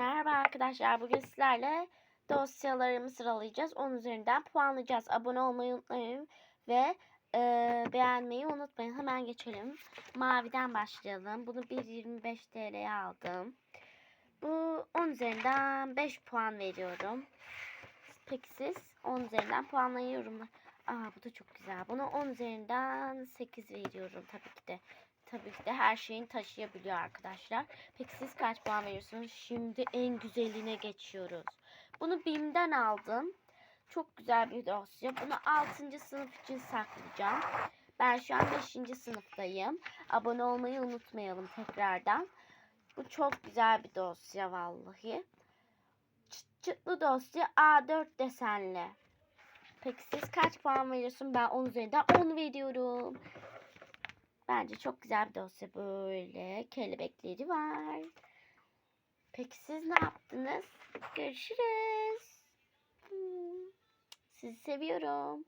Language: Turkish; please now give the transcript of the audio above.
Merhaba arkadaşlar. Bugün sizlerle dosyalarımı sıralayacağız. 10 üzerinden puanlayacağız. Abone olmayı unutmayın ve e, beğenmeyi unutmayın. Hemen geçelim. Maviden başlayalım. Bunu 1.25 TL'ye aldım. Bu 10 üzerinden 5 puan veriyorum. Peki siz 10 üzerinden puanlayın yorumlar. Aa bu da çok güzel. Buna 10 üzerinden 8 veriyorum tabii ki de. Tabii ki de her şeyin taşıyabiliyor arkadaşlar. Peki siz kaç puan veriyorsunuz? Şimdi en güzeline geçiyoruz. Bunu BİM'den aldım. Çok güzel bir dosya. Bunu 6. sınıf için saklayacağım. Ben şu an 5. sınıftayım. Abone olmayı unutmayalım tekrardan. Bu çok güzel bir dosya vallahi. Çıt çıtlı dosya A4 desenli. Peki siz kaç puan veriyorsun? Ben 10 üzerinden 10 veriyorum. Bence çok güzel bir dosya böyle. Kelebekleri var. Peki siz ne yaptınız? Görüşürüz. Hmm. Sizi seviyorum.